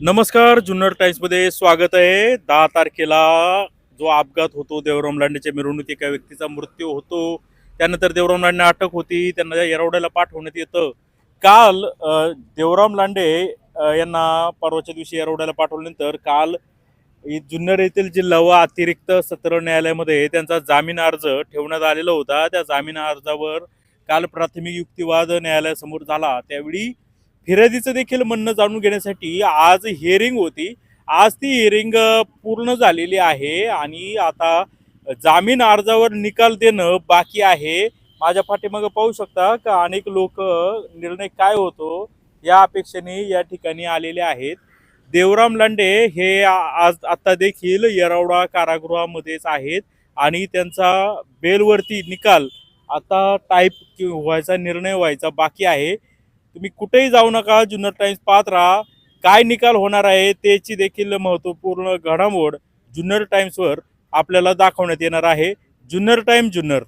नमस्कार जुन्नर टाइम्समध्ये स्वागत आहे. दहा तारखेला जो अपघात होतो देवराम लांडेच्या मिरवणुकीत एका व्यक्तीचा मृत्यू होतो. त्यानंतर देवराम लांडे अटक होती त्यांना येरवड्याला पाठवण्यात येतं. काल देवराम लांडे यांना परवाच्या दिवशी येरवड्याला पाठवल्यानंतर काल जुन्नर येथील जिल्हा व अतिरिक्त सत्र न्यायालयामध्ये त्यांचा जामीन अर्ज ठेवण्यात आलेला होता. त्या जामीन अर्जावर काल प्राथमिक युक्तिवाद न्यायालयासमोर झाला. त्यावेळी फिर्यादीचं देखील म्हणणं जाणून घेण्यासाठी आज हिअरिंग होती. आज ती हिअरिंग पूर्ण झालेली आहे आणि आता जामीन अर्जावर निकाल देणं बाकी आहे. माझ्या पाठीमागं पाहू शकता का अनेक लोक निर्णय काय होतो या अपेक्षेने या ठिकाणी आलेले आहेत. देवराम लांडे हे आज आता देखील येरवडा कारागृहामध्येच आहेत आणि त्यांचा बेलवरती निकाल आता टाईप व्हायचा निर्णय व्हायचा बाकी आहे. तुम्ही कुठेही जाऊ नका जुन्नर टाइम्स पाहत राहा. काय निकाल होणार आहे त्याची देखील महत्त्वपूर्ण घडामोड जुन्नर टाइम्सवर आपल्याला दाखवण्यात येणार आहे. जुन्नर टाइम जुन्नर.